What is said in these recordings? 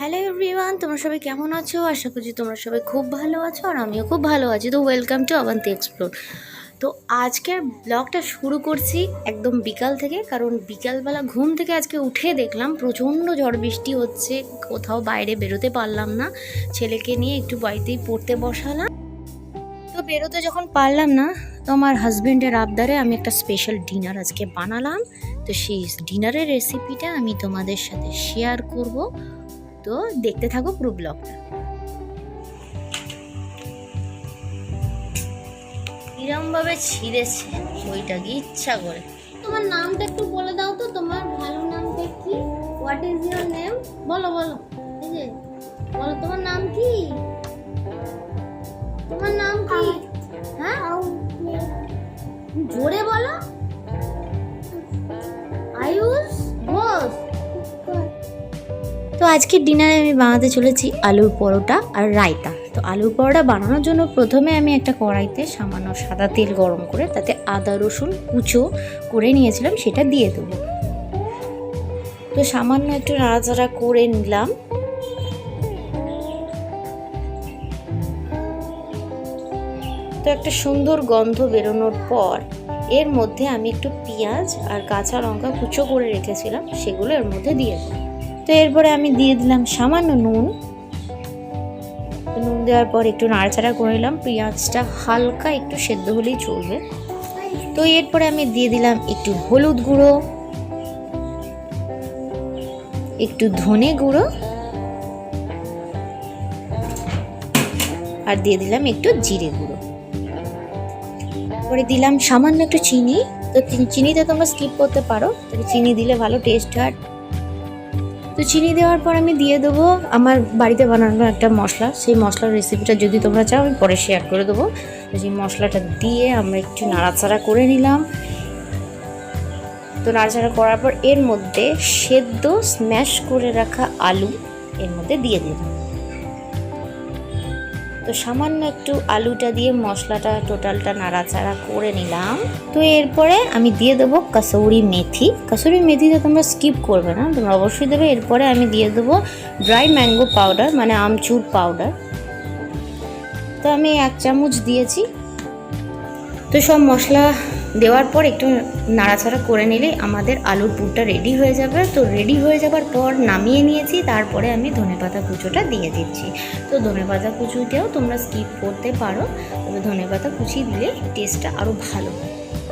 Hello everyone তোমরা সবাই কেমন আছো? আশা করছি তোমরা সবাই খুব ভালো আছো আর আমিও খুব ভালো আছি। তো ওয়েলকাম টু অবন্তি এক্সপ্লোর তো আজকের ব্লগটা শুরু করছি একদম বিকাল থেকে, কারণ বিকালবেলা ঘুম থেকে আজকে উঠে দেখলাম প্রচণ্ড ঝড় বৃষ্টি হচ্ছে, কোথাও বাইরে বেরোতে পারলাম না। ছেলেকে নিয়ে একটু বাড়িতেই পড়তে বসালাম। তো বেরোতে যখন পারলাম না, তো আমার হাজব্যান্ডের আবদারে আমি একটা স্পেশাল ডিনার আজকে বানালাম। তো সেই ডিনারের রেসিপিটা আমি তোমাদের সাথে শেয়ার করব। তো দেখতে থাকো পুরো ব্লগটা। কিরম ভাবে ছিঁড়েছে ওইটাকে ইচ্ছা করে। তোমার নামটা একটু বলে দাও তো তোমার ভালো নামটা কি? হোয়াট ইজ ইওর নেম বলো বলো। এই যে বলো তোমার নাম কি? তোমার নাম কি? হ্যাঁ? জোরে বলো। তো আজকের ডিনারে আমি বানাতে চলেছি আলুর পরোটা আর রায়তা। তো আলুর পরোটা বানানোর জন্য প্রথমে আমি একটা কড়াইতে সামান্য সাদা তেল গরম করে তাতে আদা, রসুন কুচো করে নিয়েছিলাম, সেটা দিয়ে দেবো। তো সামান্য একটু নাড়াচাড়া করে নিলাম। তো একটা সুন্দর গন্ধ বেরোনোর পর এর মধ্যে আমি একটু পেঁয়াজ আর কাঁচা লঙ্কা কুচো করে রেখেছিলাম, সেগুলো এর মধ্যে দিয়ে দেবো। তো এরপরে আমি দিয়ে দিলাম সামান্য নুন। নুন দেওয়ার পর একটু নাড়াচাড়া করে নিলাম। পেঁয়াজটা হালকা একটু সেদ্ধ হলেই চলবে। তো এরপরে আমি দিয়ে দিলাম একটু হলুদ গুঁড়ো। একটু ধনে গুঁড়ো। আর দিয়ে দিলাম একটু জিরে গুঁড়ো। পরে দিলাম সামান্য একটু চিনি। তো চিনিটা তোমরা স্কিপ করতে পারো। তবে চিনি দিলে ভালো টেস্ট হয়। তো চিনি দেওয়ার পর আমি দিয়ে দেবো আমার বাড়িতে বানানো একটা মশলা। সেই মশলার রেসিপিটা যদি তোমরা চাও, আমি পরে শেয়ার করে দেবো। তো সেই মশলাটা দিয়ে আমরা একটু নাড়াচাড়া করে নিলাম। তো নাড়াচাড়া করার পর এর মধ্যে সেদ্ধ স্ম্যাশ করে রাখা আলু এর মধ্যে দিয়ে দিলাম। তো সামান্য একটু আলুটা দিয়ে মশলাটা টোটালটা নাড়াচাড়া করে নিলাম। তো এরপরে আমি দিয়ে দেবো কাসৌরি মেথি। কাসৌরি মেথিটা তোমরা স্কিপ করবে না, তোমরা অবশ্যই দেবে। এরপরে আমি দিয়ে দেবো ড্রাই ম্যাঙ্গো পাউডার মানে আমচুর পাউডার। তো আমি এক চামচ দিয়েছি। তো সব মশলা দেওয়ার পর একটু নাড়াচাড়া করে নিলে আমাদের আলুর পুরটা রেডি হয়ে যাবে। তো রেডি হয়ে যাবার পর নামিয়ে নিয়েছি, তারপরে আমি ধনেপাতা কুচোটা দিয়ে দিচ্ছি। তো ধনেপাতা কুচুতেও তোমরা স্কিপ করতে পারো, তবে ধনেপাতা কুচি দিলে টেস্টটা আরও ভালো।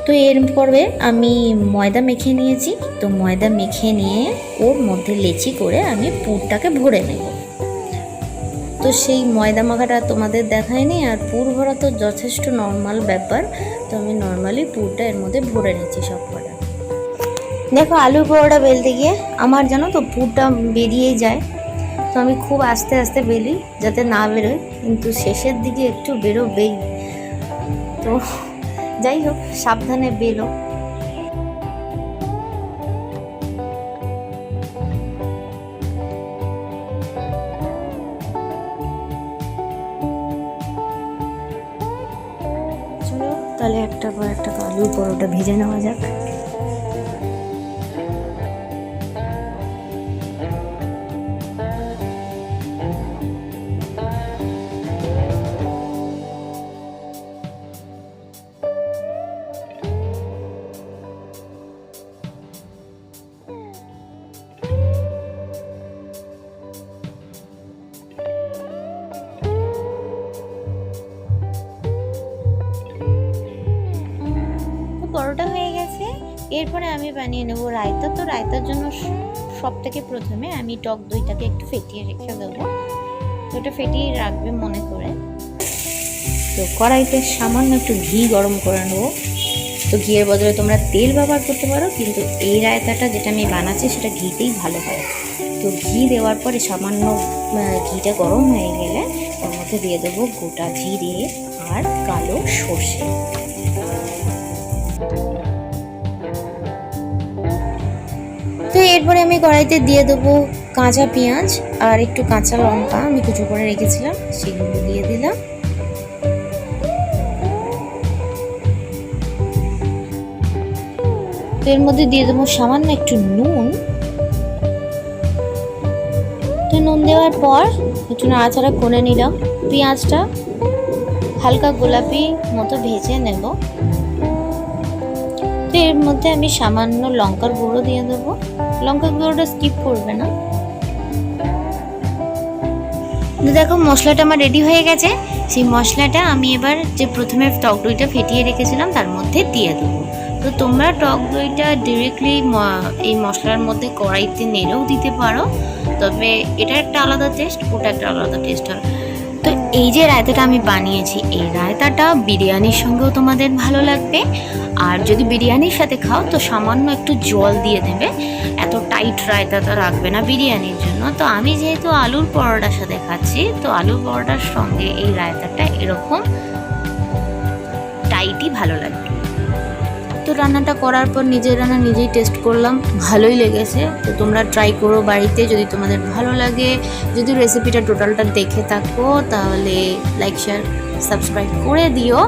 তো এর পরে আমি ময়দা মেখে নিয়েছি। তো ময়দা মেখে নিয়ে ওর মধ্যে লেচি করে আমি পুরটাকে ভরে নেব। তো সেই ময়দা মাখাটা তোমাদের দেখায়নি আর পুর ভরা তো যথেষ্ট নর্মাল ব্যাপার। তো আমি নর্মালি পুরটা এর মধ্যে ভরে নিচ্ছি সব কটা দেখো আলুর পরোটা বেলতে গিয়ে আমার জানো তো পুরটা বেরিয়ে যায়। তো আমি খুব আস্তে আস্তে বেলি যাতে না বেরোয়, কিন্তু শেষের দিকে একটু বেরোবেই। তো যাই হোক, সাবধানে বেরো তাহলে একটা পর একটা আলুর পরোটা ভেজে নেওয়া যাক। এরপরে আমি বানিয়ে নেব রায়তা। তো রায়তার জন্য সব থেকে প্রথমে আমি টক দইটাকে একটু ফেটিয়ে রেখে দেবো। তো ওটা ফেটিয়ে রাখবে মনে করে। তো কড়াইতে সামান্য একটু ঘি গরম করে নেব। তো ঘিয়ের বদলে তোমরা তেল ব্যবহার করতে পারো, কিন্তু এই রায়তাটা যেটা আমি বানাচ্ছি সেটা ঘিতেই ভালো হয়। তো ঘি দেওয়ার পরে সামান্য ঘিটা গরম হয়ে গেলে ওর মধ্যে দিয়ে দেবো গোটা জিরে আর কালো সর্ষে। এরপরে আমি কড়াইতে দিয়ে দেবো কাঁচা পেঁয়াজ আর একটু কাঁচা লঙ্কা। আমি কুচো করে রেখেছিলাম, সেগুলো দিয়ে দিলাম। তো এর মধ্যে দিয়ে দেবো সামান্য একটু নুন। তো নুন দেওয়ার পর একটু নাড়াচাড়া করে নিলাম। পেঁয়াজটা হালকা গোলাপি মতো ভেজে নেব। তো এর মধ্যে আমি সামান্য লঙ্কার গুঁড়ো দিয়ে দেবো। লঙ্কার গুঁড়োটা স্কিপ করবে না। দেখো, মশলাটা আমার রেডি হয়ে গেছে। সেই মশলাটা আমি এবার যে প্রথমে টক দইটা ফেটিয়ে রেখেছিলাম, তার মধ্যে দিয়ে দেবো। তো তোমরা টক দইটা ডিরেক্টলি এই মশলার মধ্যে কড়াইতে নেড়েও দিতে পারো। তবে এটা একটা আলাদা টেস্ট ওটা একটা আলাদা টেস্ট হয় তো এই যে রায়তাটা আমি বানিয়েছি, এই রায়তাটা বিরিয়ানির সঙ্গেও তোমাদের ভালো লাগবে। আর যদি বিরিয়ানির সাথে খাও, তো সামান্য একটু জল দিয়ে দেবে। এত টাইট রায়তা তো রাখবে না বিরিয়ানির জন্য। তো আমি যেহেতু আলুর পরোটার সাথে খাচ্ছি, তো আলুর পরোটার সঙ্গে এই রায়তাটা এরকম টাইটই ভালো লাগবে। তো রান্নাটা করার পর নিজের রান্না নিজেই টেস্ট করলাম। ভালোই লেগেছে। তো তোমরা ট্রাই করো বাড়িতে যদি তোমাদের ভালো লাগে। যদি রেসিপিটা টোটালটা দেখে থাকো, তাহলে লাইক শেয়ার সাবস্ক্রাইব করে দিও।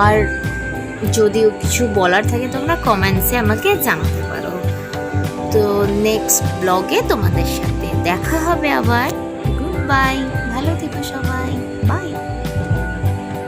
আর যদি কিছু বলার থাকে, তোমরা কমেন্টসে আমাকে জানাতে পারো। তো নেক্সট ব্লগে তোমাদের সাথে দেখা হবে আবার। গুড বাই ভালো থেকো সবাই